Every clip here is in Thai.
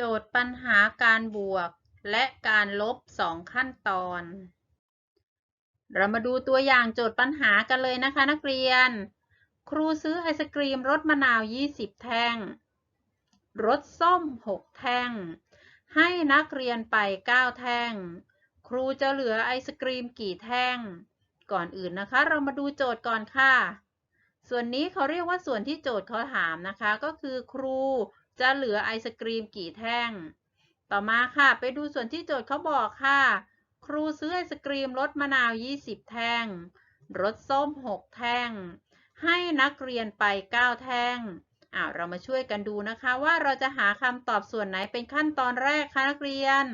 โจทย์ปัญหาการบวกและการลบ 2 ขั้นตอน เรามาดูตัวอย่างโจทย์ปัญหากันเลยนะคะนักเรียน ครูซื้อไอศกรีมรสมะนาว 20 แท่ง รสส้ม 6 แท่ง ให้นักเรียนไป 9 แท่ง ครูจะเหลือไอศกรีมกี่แท่ง ก่อนอื่นนะคะ เรามาดูโจทย์ก่อนค่ะ ส่วนนี้เขาเรียกว่าส่วนที่โจทย์เขาถามนะคะ ก็คือครู จะเหลือไอศกรีมกี่แท่ง ต่อมาค่ะ ไปดูส่วนที่โจทย์เขาบอกค่ะ ครูซื้อไอศกรีมรสมะนาว 20 แท่ง รสส้ม 6 แท่ง ให้นักเรียนไป 9 แท่งอ่าเรามาช่วยกันดูนะคะว่าเราจะหาคำตอบส่วนไหนเป็นขั้นตอนแรกคะนักเรียน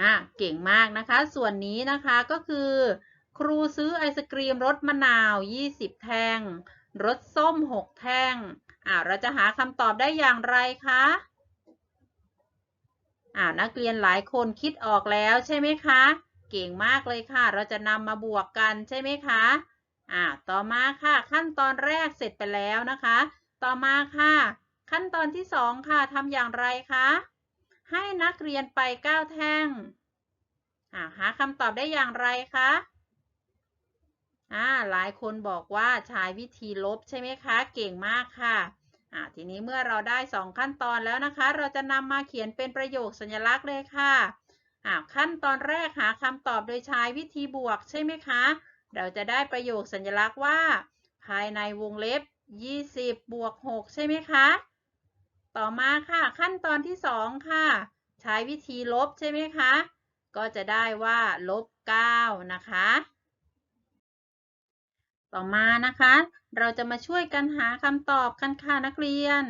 อ่าเก่งมากนะคะ ส่วนนี้นะคะก็คือ ครูซื้อไอศกรีมรสมะนาว 20 แท่ง รสส้ม 6 แท่ง อ่าเราจะหาคำตอบได้อย่างไรคะอ่านักเรียนหลายคนคิดออกแล้วใช่ไหมคะ เก่งมากเลยค่ะ เราจะนำมาบวกกันใช่ไหมคะอ่าต่อมาค่ะ ขั้นตอนแรกเสร็จไปแล้วนะคะ ต่อมาค่ะ ขั้นตอนที่สองค่ะทำอย่างไรคะให้นักเรียนไป9แท่งอ่าหาคำตอบได้อย่างไรคะอ่าหลายคนบอกว่าใช้วิธีลบใช่ไหมคะ เก่งมากค่ะ อ่าทีนี้เมื่อเราได้ 2 ขั้นตอนแล้วนะคะ เราจะนำมาเขียนเป็นประโยคสัญลักษณ์เลยค่ะอ่าขั้นตอนแรกหาคำตอบโดยใช้วิธีบวกใช่ไหมคะ เราจะได้ประโยคสัญลักษณ์ว่า ภายในวงเล็บ 20 บวก 6 ใช่ไหมคะ ต่อมาค่ะ ขั้นตอนที่ 2 ค่ะ ใช้วิธีลบใช่ไหมคะ ก็จะได้ว่าลบ 9 นะคะ ต่อมานะคะ เราจะมาช่วยกันหาคำตอบกันค่ะนักเรียน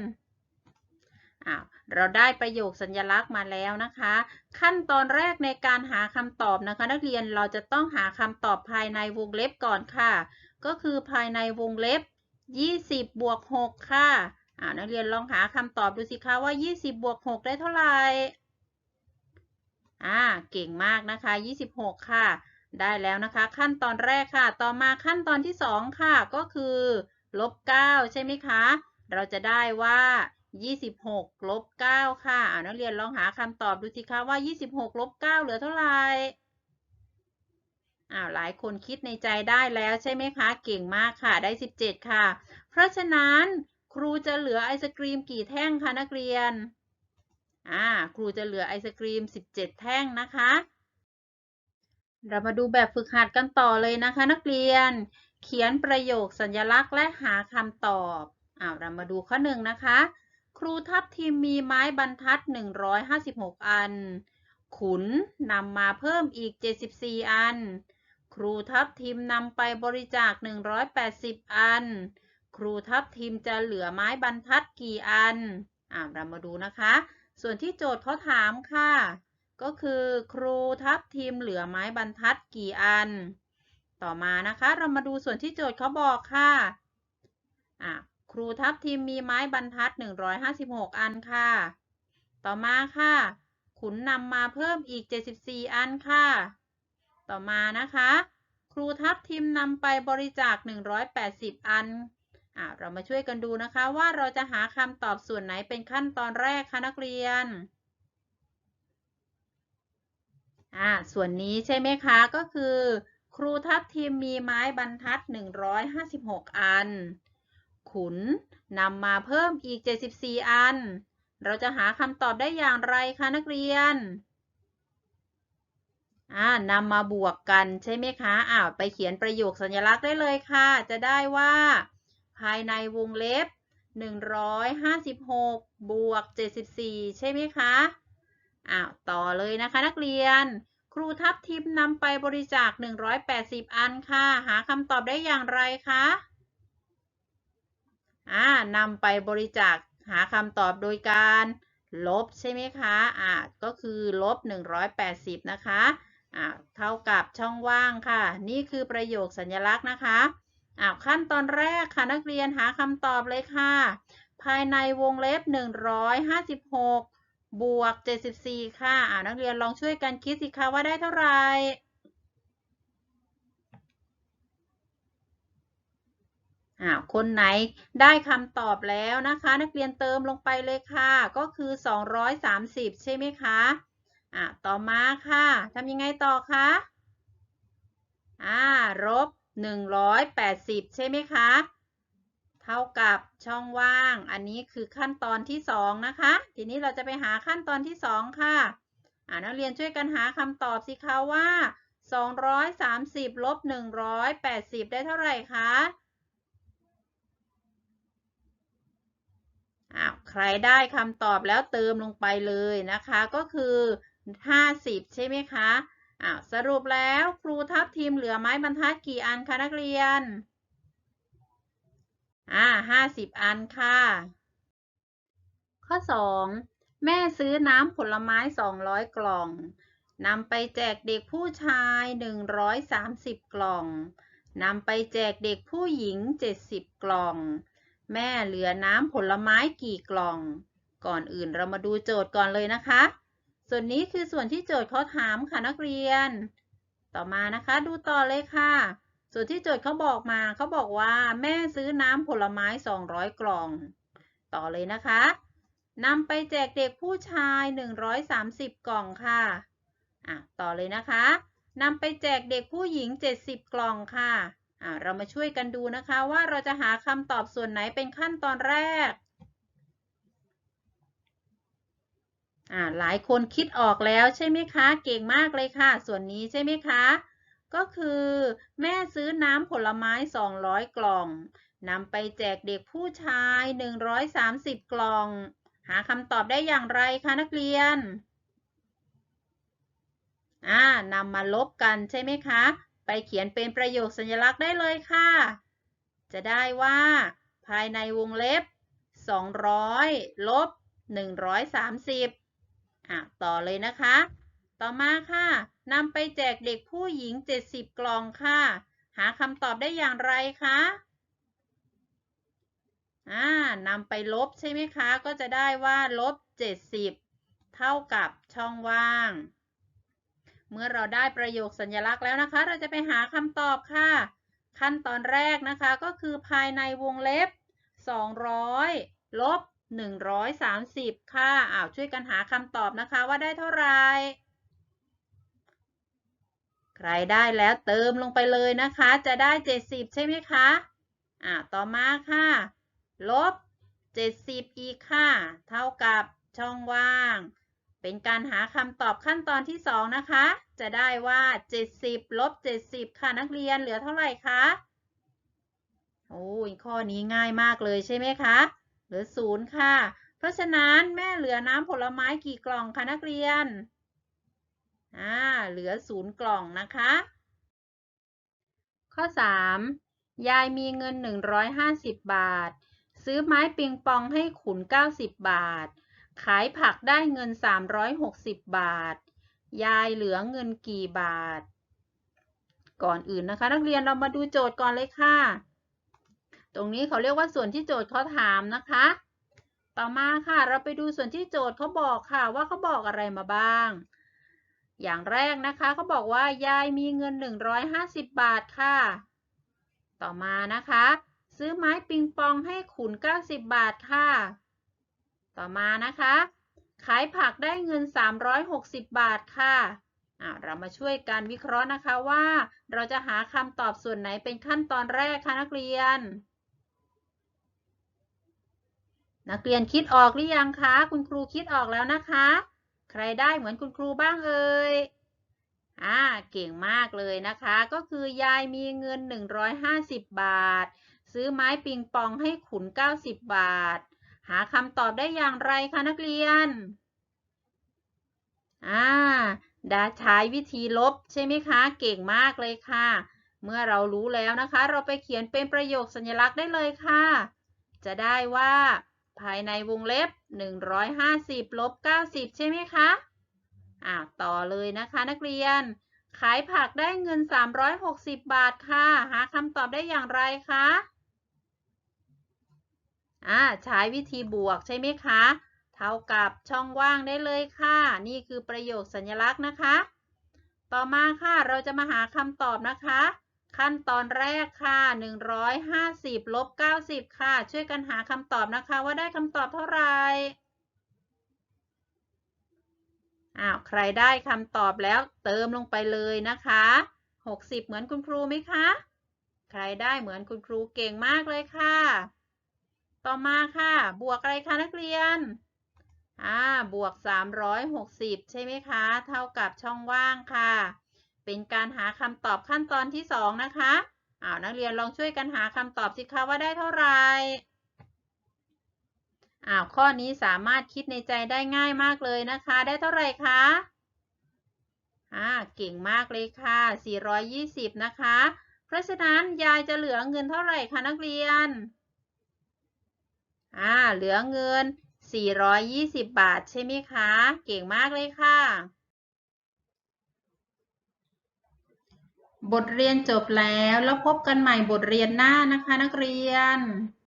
อ้าวเราได้ประโยคสัญลักษณ์มาแล้วนะคะ ขั้นตอนแรกในการหาคำตอบนะคะ นักเรียนเราจะต้องหาคำตอบภายในวงเล็บก่อนค่ะ ก็คือภายในวงเล็บ 20 บวก 6 ค่ะอ่านักเรียนลองหาคำตอบดูสิคะว่า 20 บวก 6 ได้เท่าไหร่อ่าเก่งมากนะคะ 26 ค่ะ ได้แล้วนะคะ ขั้นตอนแรกค่ะ ต่อมาขั้นตอนที่ 2 ค่ะ ก็คือลบ9ใช่ไหมคะ เราจะได้ว่า 26ลบ9ค่ะอ่านักเรียนลองหาคำตอบดูสิคะว่า 26ลบ9เหลือเท่าไหร่อ้าวหลายคนคิดในใจได้แล้วใช่ไหมคะ เก่งมากค่ะได้ 17 ค่ะ เพราะฉะนั้นครูจะเหลือไอศกรีมกี่แท่งคะนักเรียนอ่าครูจะเหลือไอศกรีม 17 แท่งนะคะ เรามาดูแบบฝึกหัดกันต่อเลยนะคะนักเรียน เขียนประโยคสัญลักษณ์และหาคำตอบอ้าวเรามาดูข้อหนึ่งนะคะ ครูทัพทีมมีไม้บรรทัด 156 อัน ขุนนำมาเพิ่มอีก 74 อัน ครูทัพทีมนำไปบริจาค 180 อัน ครูทัพทีมจะเหลือไม้บรรทัดกี่อันอ่าเรามาดูนะคะ ส่วนที่โจทย์เขาถามค่ะ ก็คือครูทัพทีมเหลือไม้บรรทัดกี่อัน ต่อมานะคะเรามาดูส่วนที่โจทย์เขาบอกค่ะอะครูทัพทีมมีไม้บรรทัด 156 อันค่ะ ต่อมาค่ะ ขุนนำมาเพิ่มอีก 74 อันค่ะ ต่อมานะคะ ครูทัพทีมนำไปบริจาค 180 อันอะเรามาช่วยกันดูนะคะว่าเราจะหาคำตอบส่วนไหนเป็นขั้นตอนแรกคะนักเรียน อ่าส่วนนี้ใช่ไหมคะก็คือ ครูทัพทีมมีไม้บรรทัด 156 อัน ขุนนำมาเพิ่มอีก 74 อัน เราจะหาคำตอบได้อย่างไรคะนักเรียนอ่านำมาบวกกันใช่ไหมคะอ้าวไปเขียนประโยคสัญลักษณ์ได้เลยค่ะ จะได้ว่า ภายในวงเล็บ 156 บวก 74 ใช่ไหมคะ อ้าวต่อเลยนะคะนักเรียน ครูทัพทิมนำไปบริจาค 180 อันค่ะ หาคำตอบได้อย่างไรคะอ่านำไปบริจาคหาคำตอบโดยการลบใช่ไหมคะอ่าก็คือลบ 180 นะคะอ่าเท่ากับช่องว่างค่ะ นี่คือประโยคสัญลักษณ์นะคะอ่าวขั้นตอนแรกค่ะนักเรียนหาคำตอบเลยค่ะ ภายในวงเล็บ 156 บวก 74 ค่ะอ่านักเรียนลองช่วยกันคิดสิคะว่าได้เท่าไหร่อ่าคนไหนได้คำตอบแล้วนะคะ นักเรียนเติมลงไปเลยค่ะ ก็คือ 230 ใช่ไหมคะอ่าต่อมาค่ะทำยังไงต่อคะอ่ารบ 180 ใช่ไหมคะ เท่ากับช่องว่าง อันนี้คือขั้นตอนที่2นะคะ ทีนี้เราจะไปหาขั้นตอนที่ 2 ค่ะอ่านักเรียนช่วยกันหาคำตอบสิคะว่า 230ลบ180 ได้เท่าไหร่คะอ้าวใครได้คำตอบแล้วเติมลงไปเลยนะคะ ก็คือ 50 ใช่ไหมคะอ้าวสรุปแล้วครูทับทีมเหลือไม้บรรทัดกี่อันคะนักเรียน อ่าห้าสิบอันค่ะ ข้อสองแม่ซื้อน้ำผลไม้สองร้อยกล่องนำไปแจกเด็กผู้ชายหนึ่งร้อยสามสิบกล่องนำไปแจกเด็กผู้หญิงเจ็ดสิบกล่อง แม่เหลือน้ำผลไม้กี่กล่อง ก่อนอื่นเรามาดูโจทย์ก่อนเลยนะคะ ส่วนนี้คือส่วนที่โจทย์เขาถามค่ะนักเรียน ต่อมานะคะ ดูต่อเลยค่ะ ส่วนที่โจทย์เขาบอกมาเขาบอกว่าแม่ซื้อน้ำผลไม้ 200 กล่อง ต่อเลยนะคะนำไปแจกเด็กผู้ชาย 130 กล่องค่ะอะ ต่อเลยนะคะนำไปแจกเด็กผู้หญิง 70 กล่องค่ะอะเรามาช่วยกันดูนะคะว่าเราจะหาคำตอบส่วนไหนเป็นขั้นตอนแรกอ่าหลายคนคิดออกแล้วใช่ไหมคะ เก่งมากเลยค่ะ ส่วนนี้ใช่ไหมคะ ก็คือแม่ซื้อน้ำผลไม้ 200 กล่องนำไปแจกเด็กผู้ชาย 130 กล่อง หาคำตอบได้อย่างไรคะนักเรียน อ่านำมาลบกันใช่ไหมคะ ไปเขียนเป็นประโยคสัญลักษณ์ได้เลยค่ะ จะได้ว่า ภายในวงเล็บ 200 ลบ 130 อะ ต่อเลยนะคะ ต่อมาค่ะ นำไปแจกเด็กผู้หญิง 70 กล่องค่ะ หาคำตอบได้อย่างไรคะอ่านำไปลบใช่ไหมคะ ก็จะได้ว่าลบ 70 เท่ากับช่องว่าง เมื่อเราได้ประโยคสัญลักษณ์แล้วนะคะ เราจะไปหาคำตอบค่ะ ขั้นตอนแรกนะคะก็คือภายในวงเล็บ 200 ลบ 130 ค่ะอ้าวช่วยกันหาคำตอบนะคะว่าได้เท่าไหร่ ใครได้แล้วเติมลงไปเลยนะคะ จะได้ 70 ใช่ไหมคะ อ่า ต่อมาค่ะ ลบ 70 อีกค่ะ เท่ากับช่องว่าง เป็นการหาคำตอบขั้นตอนที่ 2 นะคะ จะได้ว่า 70 ลบ 70 ค่ะนักเรียนเหลือเท่าไหร่คะ โอ้ยข้อนี้ง่ายมากเลยใช่ไหมคะ เหลือศูนย์ค่ะ เพราะฉะนั้นแม่เหลือน้ำผลไม้กี่กล่องคะนักเรียน อ่าเหลือศูนย์กล่องนะคะ ข้อ 3 ยายมีเงิน 150 บาท ซื้อไม้ปิงปองให้ขุน 90 บาท ขายผักได้เงิน 360 บาท ยายเหลือเงินกี่บาท ก่อนอื่นนะคะ นักเรียนเรามาดูโจทย์ก่อนเลยค่ะ ตรงนี้เขาเรียกว่าส่วนที่โจทย์เขาถามนะคะต่อมาค่ะ เราไปดูส่วนที่โจทย์เขาบอกค่ะว่าเขาบอกอะไรมาบ้าง อย่างแรกนะคะเขาบอกว่ายายมีเงิน 150 บาทค่ะ ต่อมานะคะ ซื้อไม้ปิงปองให้ขุน 90 บาทค่ะ ต่อมานะคะ ขายผักได้เงิน 360 บาทค่ะเรามาช่วยกันวิเคราะห์นะคะว่า เราจะหาคำตอบส่วนไหนเป็นขั้นตอนแรกคะนักเรียน นักเรียนคิดออกหรือยังคะ คุณครูคิดออกแล้วนะคะ ใครได้เหมือนคุณครูบ้างเอ่ยอ่าเก่งมากเลยนะคะ ก็คือยายมีเงิน 150 บาท ซื้อไม้ปิงปองให้ขุน 90 บาท หาคำตอบได้อย่างไรคะนักเรียนอ่าดาใช้วิธีลบใช่ไหมคะ เก่งมากเลยค่ะ เมื่อเรารู้แล้วนะคะ เราไปเขียนเป็นประโยคสัญลักษณ์ได้เลยค่ะ จะได้ว่า ภายในวงเล็บ 150ลบ90 ใช่ไหมคะอ่าต่อเลยนะคะนักเรียน ขายผักได้เงิน 360 บาทค่ะ หาคำตอบได้อย่างไรคะอ่าใช้วิธีบวกใช่ไหมคะ เท่ากับช่องว่างได้เลยค่ะ นี่คือประโยคสัญลักษณ์นะคะ ต่อมาค่ะเราจะมาหาคำตอบนะคะ ขั้นตอนแรกค่ะ 150ลบ90 ค่ะ ช่วยกันหาคำตอบนะคะว่าได้คำตอบเท่าไหร่ อ้าว ใครได้คำตอบแล้วเติมลงไปเลยนะคะ 60 เหมือนคุณครูไหมคะ ใครได้เหมือนคุณครูเก่งมากเลยค่ะ ต่อมาค่ะ บวกอะไรคะนักเรียน อ่า บวก 360 ใช่ไหมคะ เท่ากับช่องว่างค่ะ เป็นการหาคำตอบขั้นตอนที่ 2 นะคะอ้าวนักเรียนลองช่วยกันหาคำตอบสิคะว่าได้เท่าไหร่อ้าวข้อนี้สามารถคิดในใจได้ง่ายมากเลยนะคะ ได้เท่าไหร่คะอ่าเก่งมากเลยค่ะ 420 นะคะ เพราะฉะนั้นยายจะเหลือเงินเท่าไหร่คะนักเรียนอ่าเหลือเงิน 420 บาทใช่ไหมคะ เก่งมากเลยค่ะ บทเรียนจบแล้วแล้วพบกันใหม่บทเรียนหน้านะคะนักเรียน